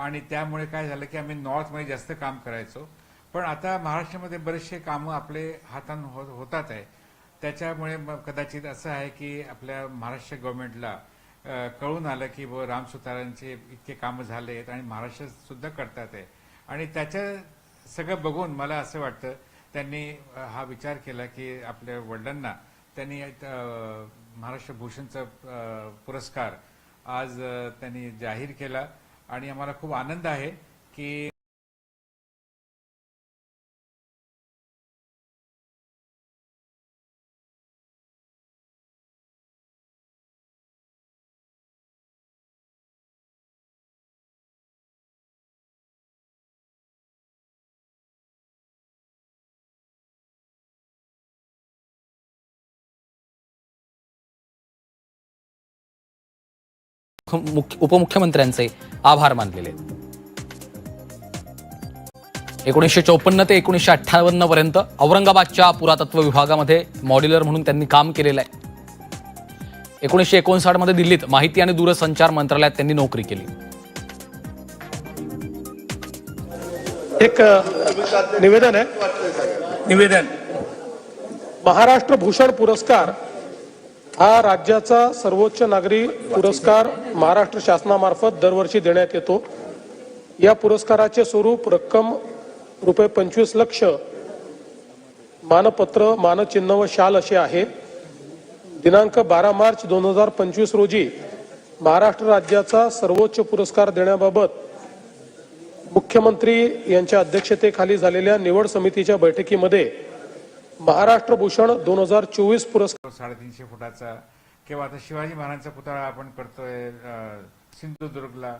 आणि त्यामुळे काय झालं की आम्ही नॉर्थमध्ये जास्त काम करायचो. पण आता महाराष्ट्रामध्ये बरेचसे कामं आपले हातान हो- होतात आहे. त्याच्यामुळे मग कदाचित असं आहे की आपल्या महाराष्ट्र गव्हर्नमेंटला कळून आलं की व राम सुतारांचे इतके कामं झाले आहेत आणि महाराष्ट्रात सुद्धा करतात आहे. आणि त्याच्या सगळं बघून मला असं वाटतं त्यांनी हा विचार केला की आपल्या वडिलांना त्यांनी महाराष्ट्र भूषणचा पुरस्कार आज त्यांनी जाहीर केला. आणि आम्हाला खूप आनंद आहे की उपमुख्यमंत्र्यांचे आभार मानलेले आहेत. एकोणीसशे चौपन्न ते एकोणीसशे अठ्ठावन्न पर्यंत औरंगाबादच्या पुरातत्व विभागामध्ये मॉड्युलर म्हणून त्यांनी काम केलेलं आहे. एकोणीसशे एकोणसाठमध्ये दिल्लीत माहिती आणि दूरसंचार मंत्रालयात त्यांनी नोकरी केली. एक निवेदन आहे. निवेदन. महाराष्ट्र भूषण पुरस्कार हा राज्याचा सर्वोच्च नागरी पुरस्कार महाराष्ट्र शासनामार्फत दरवर्षी देण्यात येतो. या पुरस्काराचे स्वरूप रक्कम रुपये पंचवीस लक्ष मानपत्र मानचिन्ह व शाल असे आहे. दिनांक बारा मार्च दोन हजार पंचवीस रोजी महाराष्ट्र राज्याचा सर्वोच्च पुरस्कार देण्याबाबत मुख्यमंत्री यांच्या अध्यक्षतेखाली झालेल्या निवड समितीच्या बैठकीमध्ये महाराष्ट्र भूषण दोन हजार चोवीस पुरस्कार. साडेतीनशे फुटाचा किंवा आता शिवाजी महाराजांचा पुतळा आपण करतोय सिंधुदुर्गला.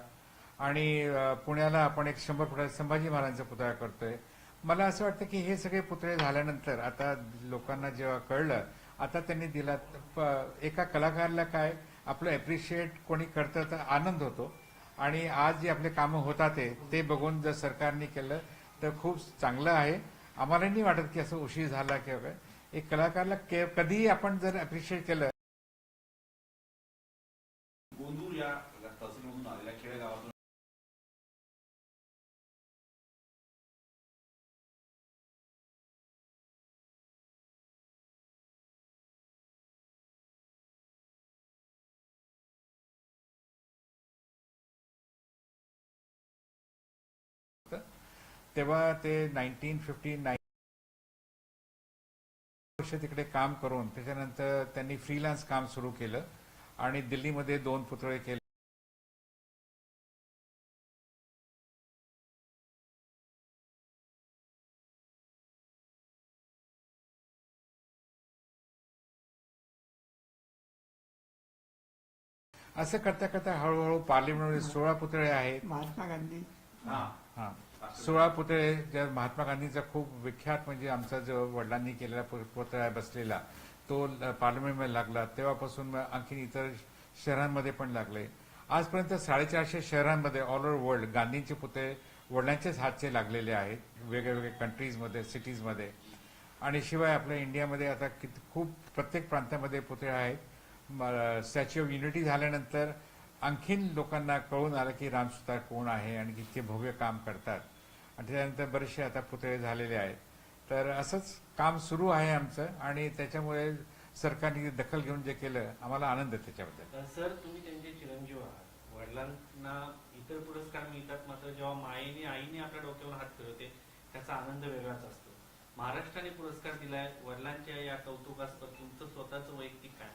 आणि पुण्याला आपण एक शंभर फुटाचा संभाजी महाराजांचा पुतळा करतोय. मला असं वाटतं की हे सगळे पुतळे झाल्यानंतर आता लोकांना जेव्हा कळलं आता त्यांनी दिला प- एका कलाकाराला काय आपलं एप्रिशिएट कोणी करतं तर आनंद होतो. आणि आज जे आपले कामं होतात ते ते बघून जर सरकारने केलं तर खूप चांगलं आहे. आम्हाला नाही वाटत की असं उशीर झाला किंवा काय. एक कलाकारला के- कधीही आपण जर अप्रिशिएट केलं तेव्हा ते नाईन्टीन फिफ्टी नाईन वर्ष तिकडे काम करून त्याच्यानंतर त्यांनी फ्रीलान्स काम सुरू केलं आणि दिल्लीमध्ये दोन पुतळे केले. असं करता करता हळूहळू पार्लिमेंटमध्ये सोळा पुतळे आहेत. महात्मा गांधी. हा. सोळा पुतळे ज्या महात्मा गांधींचा खूप विख्यात म्हणजे आमचा जो वडिलांनी केलेला पु- पुतळा बसलेला तो ल- पार्लमेंटमध्ये लागला. तेव्हापासून मग इतर शहरांमध्ये पण लागले. आजपर्यंत साडेचारशे शहरांमध्ये ऑल ओव्हर वर्ल्ड गांधींचे पुतळे वडिलांचेच हातचे लागलेले आहेत वेगवेगळे कंट्रीजमध्ये सिटीजमध्ये आणि शिवाय आपल्या इंडियामध्ये आता किती खूप प्रत्येक प्रांतामध्ये पुतळे आहेत. स्टॅच्यू ऑफ युनिटी झाल्यानंतर आणखीन लोकांना कळून आलं की रामसुतार कोण आहे आणि किती भव्य काम करतात. आणि त्याच्यानंतर बरेचसे आता पुतळे झालेले आहेत. तर असंच काम सुरू आहे आमचं आणि त्याच्यामुळे सरकारने दखल घेऊन जे केलं आम्हाला आनंद आहे त्याच्याबद्दल. सर तुम्ही त्यांचे चिरंजीव आहात. वडिलांना इतर पुरस्कार मिळतात मात्र जेव्हा मायेने आईने आपल्या डोक्यावर हात फिरवते त्याचा आनंद वेगळाच असतो. महाराष्ट्राने पुरस्कार दिलाय वडिलांच्या या कौतुकास्पद तुमचं स्वतःचं वैयक्तिक काय?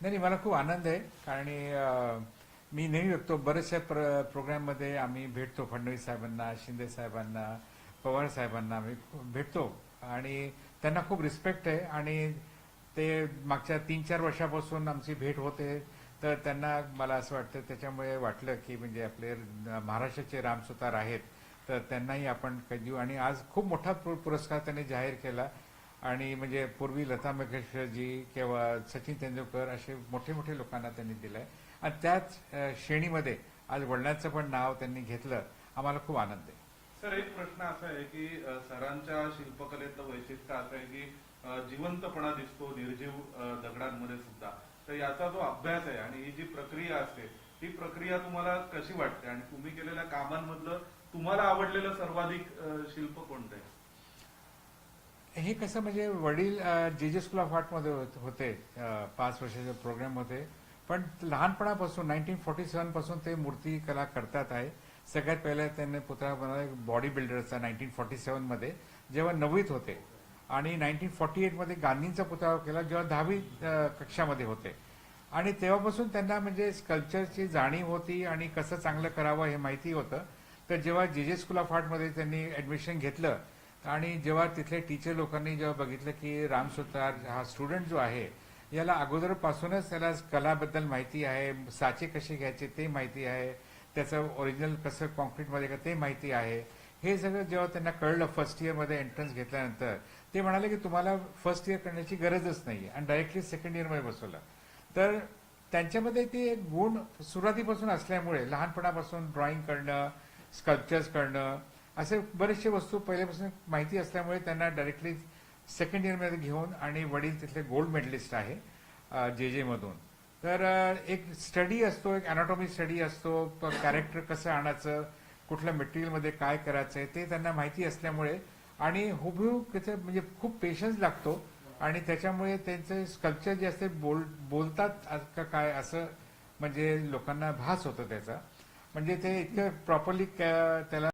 नाही नाही, मला खूप आनंद आहे. कारण मी नेहमी बघतो बऱ्याचशा प्र प्रोग्राममध्ये आम्ही भेटतो फडणवीस साहेबांना शिंदे साहेबांना पवार साहेबांना आम्ही भेटतो. आणि त्यांना खूप रिस्पेक्ट आहे. आणि ते मागच्या तीन चार वर्षापासून आमची भेट होते. तर त्यांना मला असं वाटतं त्याच्यामुळे वाटलं की म्हणजे आपले महाराष्ट्राचे रामसुतार आहेत. तर त्यांनाही आपण काही देऊ. आणि आज खूप मोठा पु- पुरस्कार त्यांनी जाहीर केला. आणि म्हणजे पूर्वी लता मंगेशकरजी किंवा सचिन तेंडुलकर असे मोठे मोठे लोकांना त्यांनी दिलंय. आणि त्याच श्रेणीमध्ये आज वडिलांचं पण नाव त्यांनी घेतलं आम्हाला खूप आनंद आहे. सर एक प्रश्न असा आहे की सरांच्या शिल्पकलेचं वैशिष्ट्य असं आहे की जिवंतपणा दिसतो निर्जीव दगडांमध्ये सुद्धा. तर याचा जो अभ्यास आहे आणि ही जी प्रक्रिया असते ही प्रक्रिया तुम्हाला कशी वाटते? आणि तुम्ही केलेल्या कामांमधलं तुम्हाला आवडलेलं सर्वाधिक शिल्प कोणतं आहे? हे कसं म्हणजे वडील जे जे स्कूल ऑफ आर्टमध्ये होत- पाच वर्षाच्या प्रोग्राम होते पण लहानपणापासून नाईन्टीन फोर्टी सेव्हनपासून ते मूर्ती कला करतात आहे. सगळ्यात पहिले त्यांनी पुतळा बनवला बॉडी बिल्डरचा नाईन्टीन फोर्टी सेव्हनमध्ये जेव्हा नववीत होते. आणि नाईन्टीन फोर्टी एटमध्ये गांधींचा पुतळा केला जेव्हा दहावी कक्षामध्ये होते. आणि तेव्हापासून त्यांना म्हणजे स्कल्पचरची जाणीव होती आणि कसं चांगलं करावं हे माहिती होतं. तर जेव्हा जे जे स्कूल ऑफ आर्टमध्ये त्यांनी ऍडमिशन घेतलं आणि जेव्हा तिथले टीचर लोकांनी जेव्हा बघितलं की रामसुतार हा स्टुडंट जो आहे याला अगोदरपासूनच त्याला कलाबद्दल माहिती आहे साचे कसे घ्यायचे ते माहिती आहे त्याचं ओरिजिनल कसं कॉन्क्रीटमध्ये का ते माहिती आहे. हे सगळं जेव्हा त्यांना कळलं फर्स्ट इयरमध्ये एंट्रन्स घेतल्यानंतर ते म्हणाले की तुम्हाला फर्स्ट इयर करण्याची गरजच नाही आणि डायरेक्टली सेकंड इयरमध्ये बसवलं. तर त्यांच्यामध्ये ते एक गुण सुरुवातीपासून असल्यामुळे लहानपणापासून ड्रॉइंग करणं स्कल्पचर्स करणं असे बरेचसे वस्तू पहिल्यापासून माहिती असल्यामुळे त्यांना डायरेक्टली सेकंड इयरमध्ये घेऊन आणि वडील तिथले गोल्ड मेडलिस्ट आहे जे जे मधून. तर एक स्टडी असतो एक अनाटॉमी स्टडी असतो कॅरेक्टर कसं आणायचं कुठल्या मटेरियलमध्ये काय करायचंय ते त्यांना माहिती असल्यामुळे आणि हुबहू त्याचं म्हणजे खूप पेशन्स लागतो आणि त्याच्यामुळे त्यांचे स्कल्पचर जे असते बोल बोलतात काय असं म्हणजे लोकांना भास होतो त्याचा. म्हणजे ते इतकं प्रॉपरली त्याला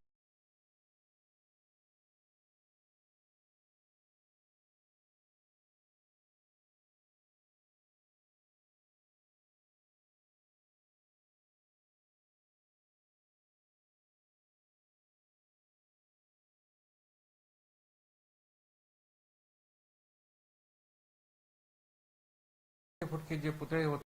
फुटके जे पुतळे होते.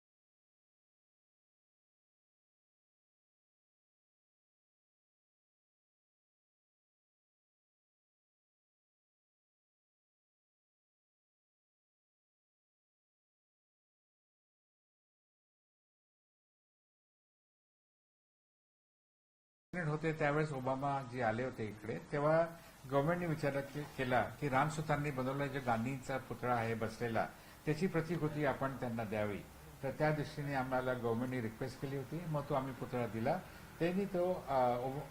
होते त्यावेळेस ओबामा जे आले होते इकडे तेव्हा गव्हर्नमेंटने विचार केला की रामसुतांनी बनवलेला जो गांधींचा पुतळा आहे बसलेला त्याची प्रतिकृती आपण त्यांना द्यावी. तर त्या दृष्टीने आम्हाला गव्हर्नमेंटने रिक्वेस्ट केली होती. मग तो आम्ही पुतळा दिला. त्यांनी तो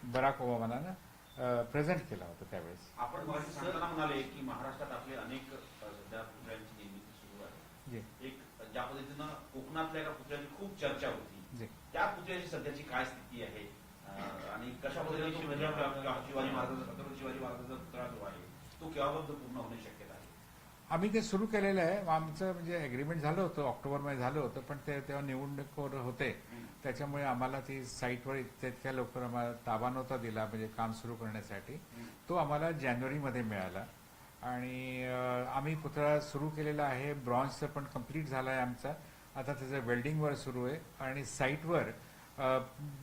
बराक ओबामानं प्रेझेंट केला होता त्यावेळेस. आपण म्हणाले की महाराष्ट्रात आपले अनेक अ, सध्या पुतळ्यांची निर्मिती सुरू आहे. जे. एक ज्या पद्धतीनं कोकणातल्या एका पुतळ्याची खूप चर्चा होती. त्या पुतळ्याची सध्याची काय स्थिती आहे? आणि कशा पद्धतीने शिवाजी महाराजांचा छत्रपती शिवाजी महाराजांचा पुतळा जो आहे तो केव्हाबद्दल पूर्ण होण्याची शक्यता आहे? आम्ही ते सुरू केलेलं आहे. आमचं म्हणजे अग्रीमेंट झालं होतं ऑक्टोबरमध्ये झालं होतं पण ते तेव्हा निवडणूक होते त्याच्यामुळे आम्हाला ती साईटवर तितक्या लवकर आम्हाला ताबा नव्हता दिला म्हणजे काम सुरू करण्यासाठी. तो आम्हाला जानेवारीमध्ये मिळाला. आणि आम्ही पुतळा सुरू केलेला आहे. ब्रॉन्झचं पण कंप्लीट झाला आहे आमचा. आता त्याचं वेल्डिंगवर सुरू आहे. आणि साईटवर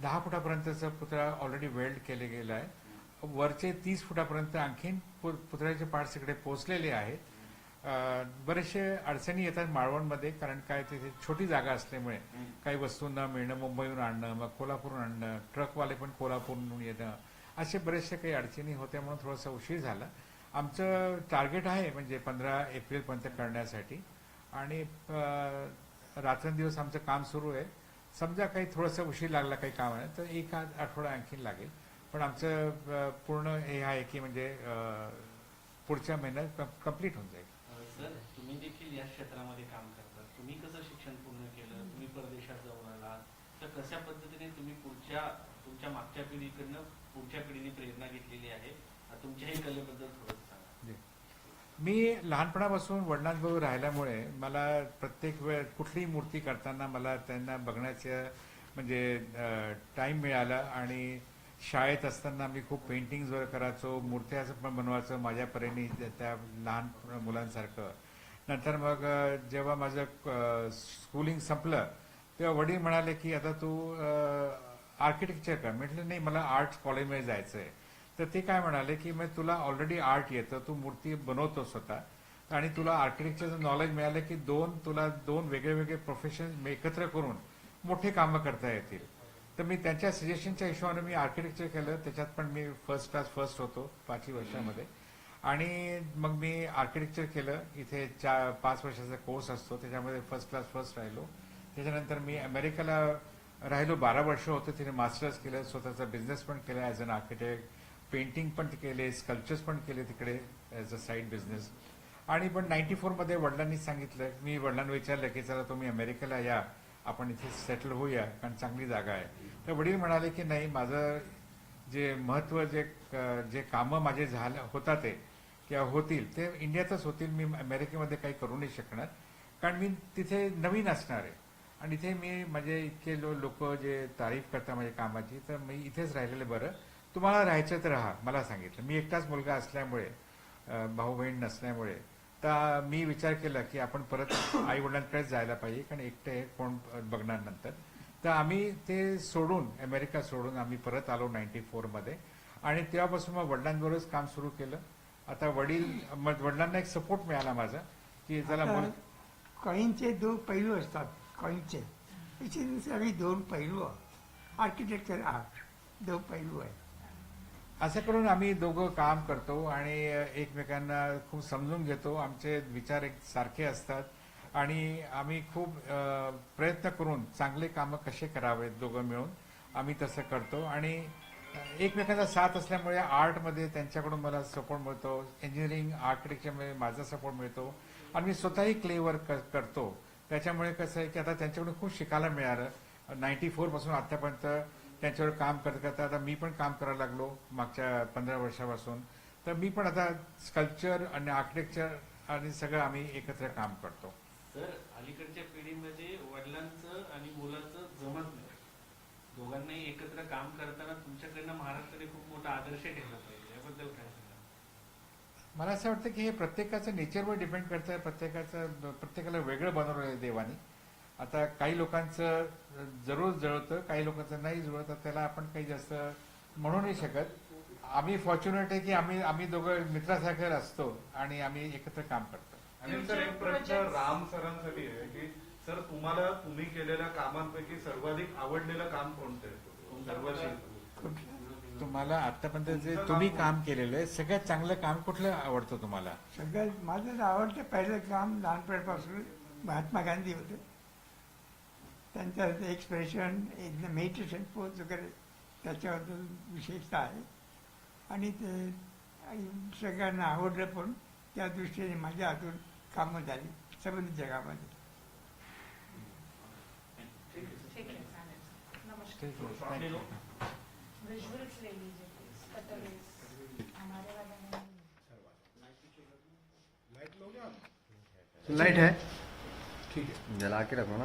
दहा फुटापर्यंतचा पुतळा ऑलरेडी वेल्ड केले गेला आहे वरचे तीस फुटापर्यंत आणखीन पु- पुतळ्याचे पार्ट्स इकडे पोचलेले आहेत. बरेचसे अडचणी येतात माळवणमध्ये कारण काय तिथे छोटी जागा असल्यामुळे काही वस्तूंना मिळणं मुंबईहून आणणं मग कोल्हापूरहून आणणं ट्रकवाले पण कोल्हापूरहून येणं असे बरेचसे काही अडचणी होत्या म्हणून थोडासा उशीर झाला. आमचं टार्गेट आहे म्हणजे पंधरा एप्रिलपर्यंत करण्यासाठी. आणि रात्रंदिवस आमचं काम सुरू आहे. समजा काही थोडंसं उशीर लागला काही काम आहे तर एक आठ- आठवडा आणखीन लागेल. पण आमचं पूर्ण हे आहे की म्हणजे पुढच्या महिन्यात कंप्लीट होऊन जाईल. सर तुम्ही देखील या क्षेत्रामध्ये काम करता. तुम्ही कसं शिक्षण पूर्ण केलं? तुम्ही परदेशात जाऊन आलात. तर कशा पद्धतीने तुम्ही पुढच्या तुमच्या मागच्या पिढीकडनं पुढच्या पिढीने प्रेरणा घेतलेली आहे? तुमच्याही कलेबद्दल थोडं सांगा. मी लहानपणापासून वडिलांबरोबर राहिल्यामुळे मला प्रत्येक वेळ कुठलीही मूर्ती करताना मला त्यांना बघण्याचं म्हणजे टाइम मिळाला आणि शाळेत असताना मी खूप पेंटिंग्स वगैरे करायचो मूर्त्या पण बनवायचो माझ्या परीने त्या लहान मुलांसारखं. नंतर मग जेव्हा माझं स्कूलिंग संपलं तेव्हा वडील म्हणाले की आता तू आर्किटेक्चर कर. म्हटलं नाही मला आर्ट कॉलेजमध्ये जायचं आहे तर ते काय म्हणाले की मग तुला ऑलरेडी आर्ट येतं तू मूर्ती बनवतो स्वतः. आणि तुला आर्किटेक्चरचं नॉलेज मिळालं की दोन तुला दोन वेगळे वेगळे प्रोफेशन एकत्र करून मोठे कामं करता येतील. तर मी त्यांच्या सजेशनच्या हिशोबाने मी आर्किटेक्चर केलं. त्याच्यात पण मी फर्स्ट क्लास फर्स्ट होतो पाचही वर्षामध्ये. आणि मग मी आर्किटेक्चर केलं. इथे चार पाच वर्षाचा कोर्स असतो. त्याच्यामध्ये फर्स्ट क्लास फर्स्ट राहिलो. त्याच्यानंतर मी अमेरिकेला राहिलो. बारा वर्ष होतं तिने मास्टर्स केलं. स्वतःचा बिझनेस पण केला ॲज अन आर्किटेक्ट पेंटिंग पण केले. स्कल्पचर्स पण केले तिकडे ॲज अ साईड बिझनेस आणि पण नाईन्टी फोरमध्ये वडिलांनी सांगितलं. मी वडिलांना विचारलं की चला तुम्ही अमेरिकेला या. आपण इथे सेटल होऊया कारण चांगली जागा आहे. तर वडील म्हणाले की नाही माझं जे महत्त्व जे जे कामं माझे झालं होतात ते किंवा होतील ते इंडियातच होतील. मी अमेरिकेमध्ये काही करू नाही शकणार कारण मी तिथे नवीन असणार आहे. आणि इथे मी म्हणजे इतके लो लोक जे तारीफ करतात माझ्या कामाची तर मी इथेच राहिलेलं बरं. तुम्हाला राहायचं तर राहा मला सांगितलं. मी एकटाच मुलगा असल्यामुळे भाऊ बहीण नसल्यामुळे तर मी विचार केला की आपण परत आई वडिलांकडेच जायला पाहिजे कारण एकटे कोण बघणार नंतर. तर आम्ही ते सोडून अमेरिका सोडून आम्ही परत आलो नाईन्टी फोरमध्ये आणि तेव्हापासून मग वडिलांबरोबरच काम सुरू केलं. आता वडील मग वडिलांना एक सपोर्ट मिळाला माझा की मुल कॉईनचे दोन पैलू असतात कॉईनचे सगळी दोन पैलू आर्किटेक्चर आर्ट दोन पैलू आहे असं करून आम्ही दोघं काम करतो आणि एकमेकांना खूप समजून घेतो. आमचे विचार एक सारखे असतात. आणि आम्ही खूप प्रयत्न करून चांगले कामं कसे करावेत दोघं मिळून आम्ही तसं करतो. आणि एकमेकांचा साथ असल्यामुळे आर्टमध्ये त्यांच्याकडून मला सपोर्ट मिळतो. इंजिनिअरिंग आर्किटेक्चरमध्ये माझा सपोर्ट मिळतो. आणि मी स्वतःही क्ले वर्क करतो. त्याच्यामुळे कसं आहे की आता त्यांच्याकडून खूप शिकायला मिळालं. नाईन्टी फोरपासून आत्तापर्यंत त्यांच्यावर काम करत करता आता मी पण काम करायला लागलो मागच्या पंधरा वर्षापासून. तर मी पण आता स्कल्पचर आणि आर्किटेक्चर आणि सगळं आम्ही एकत्र काम करतो. तर अलीकडच्या पिढीमध्ये वडिलांचं आणि मुलाचं जमत नाही. दोघांनाही एकत्र काम करताना तुमच्याकडनं महाराष्ट्राने खूप मोठा आदर्श ठेवला पाहिजे. याबद्दल काय मला असं वाटतं की हे प्रत्येकाचं नेचरवर डिपेंड करतं प्रत्येकाचं प्रत्येकाला वेगळं बनवलं आहे देवानी. आता काही लोकांचं जरूर जळतं काही लोकांचं नाही जुळत तर त्याला आपण काही जास्त म्हणू नाही शकत. आम्ही फॉर्च्युनेट आहे की आम्ही आम्ही दोघं मित्रासारखे असतो आणि आम्ही एकत्र काम करतो. आणि सर एक प्रश्न राम सरांसाठी आहे की सर तुम्हाला तुम्ही केलेल्या कामांपैकी सर्वाधिक आवडलेलं काम कोणतं आहे? तुम्हाला आतापर्यंत जे तुम्ही काम केलेलं आहे सगळ्यात चांगलं काम कुठलं आवडतं तुम्हाला? सगळ्यात माझं आवडतं पहिलं काम लहानपणापासून महात्मा गांधी होते. त्यांचं एक्सप्रेशन एकदम मेडिटेशन पोज वगैरे त्याच्याबद्दल विशेषता आहे. आणि ते सगळ्यांना आवडलं पण त्या दृष्टीने माझ्या हातून कामं झाली संबंधित जगामध्ये. है लाइट है? ठीक है। जला के रखो ना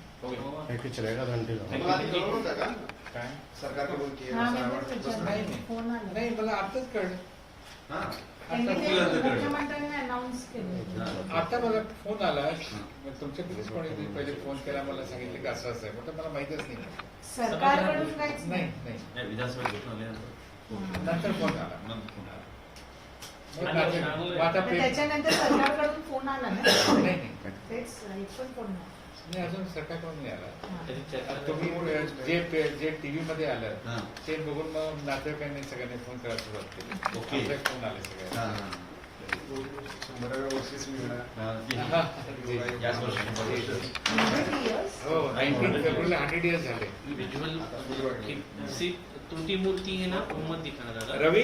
लो चलेगा घंटे का? काय? सरकारकडून हाँ मैं बस विचारते फोन आला. नाही मला आताच कळलं. त्यांनी ते मुख्यमंत्र्यांनी अनाऊन्स केलं. आता मला फोन आला. मग तुमच्याकडेच कोणी पहिले फोन केला मला सांगितलं की असं असं आहे. म्हटलं मला माहितच नाही. सरकारकडून काहीच नाही. नाही नाही. विधानसभेत घेऊन आल्यानंतर नंतर फोन आला. मग पुन्हा. मग आता- मग आता पण पे- त्याच्यानंतर सरकारकडून फोन आला ना? नाही नाही. तेच एक पण फोन नाही नाही, अजून सरकारकडून नाही आला? हा. तुम्ही जे जे टीव्ही मध्ये आलं हां. ते बघून मग नातेवाईकांनी सगळ्यांनी फोन करायला सुरुवात केली. फोन आले सगळे. हां, हां. हां, हा. हो हंड्रेड इयर्स झाले. त्रुटि मूर्ति है ना मोहम्मद दिखाना दादा. रवी?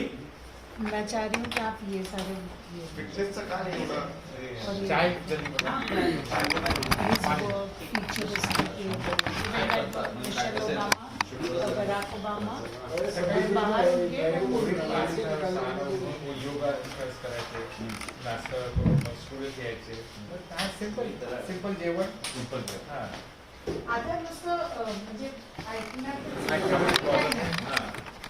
मैं चाह रही हूँ कि आप ये सारे बराक ओबामा और बाहर सिंपल सिंपल जेवण। सिंपल. हा। आता नुसतं म्हणजे ऐकण्यात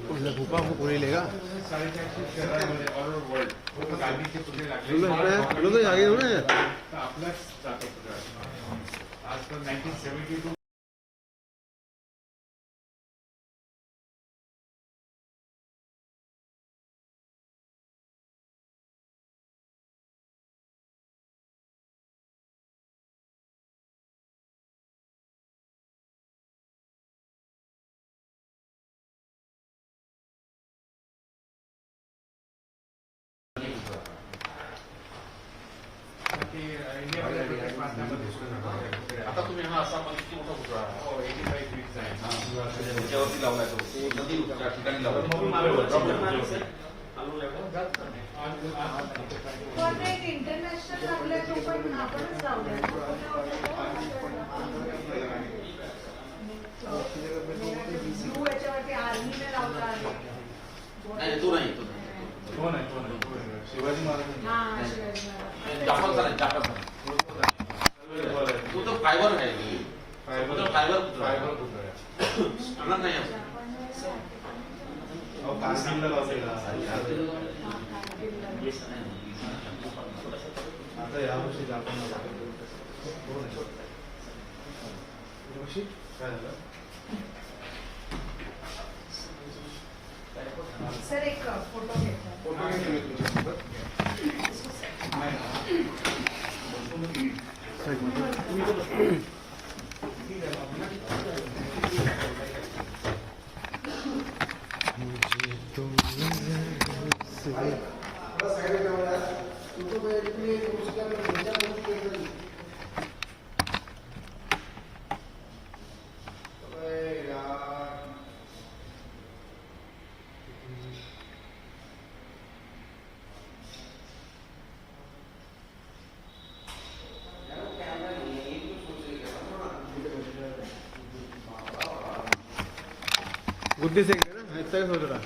कुठलं भूपांक पुरीले का तुला जागे एवढं आज तर नाईन्टीन सेव्हन्टी टू सर एक फोटो घेतला फोटो घेतला मी तुझ्यासोबत नाही గుడ్డి సింగ్ కదా హెచ్చగా చూడరా